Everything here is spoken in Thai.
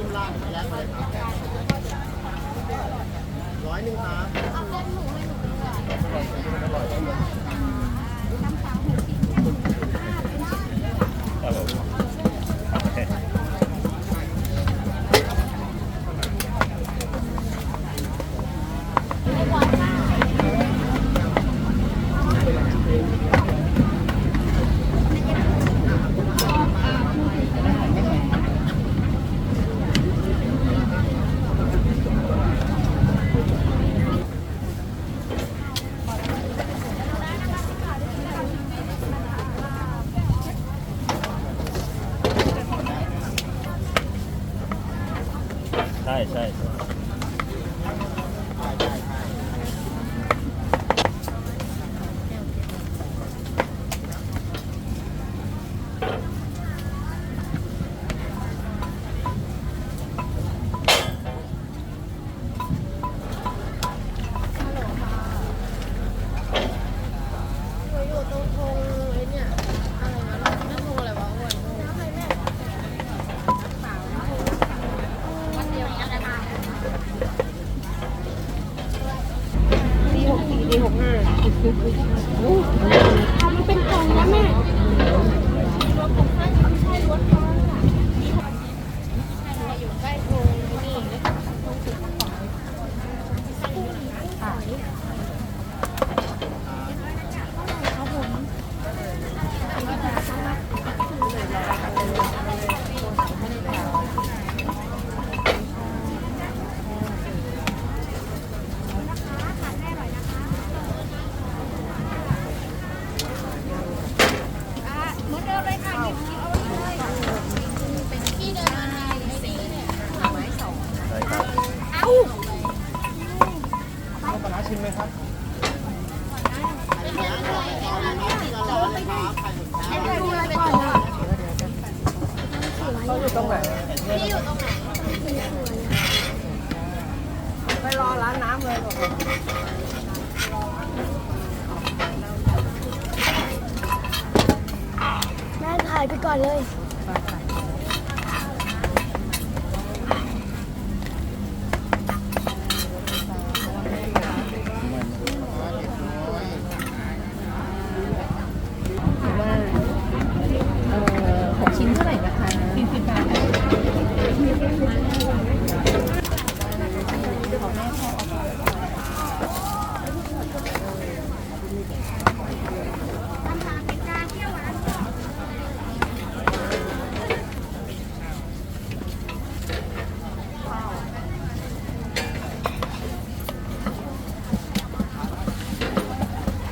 ิ้มล่างแยกเลครับร้อยหนึ่งครับเอาเส้นหมูให้หนูด้วย ใช่ใช่ ปีหกห้าทำมันเป็นกล่องแล้วแม่ ไปรอร้านน้ำเลยแม่ถ่ายไปก่อนเลย ไนะคะสี่สิบบาท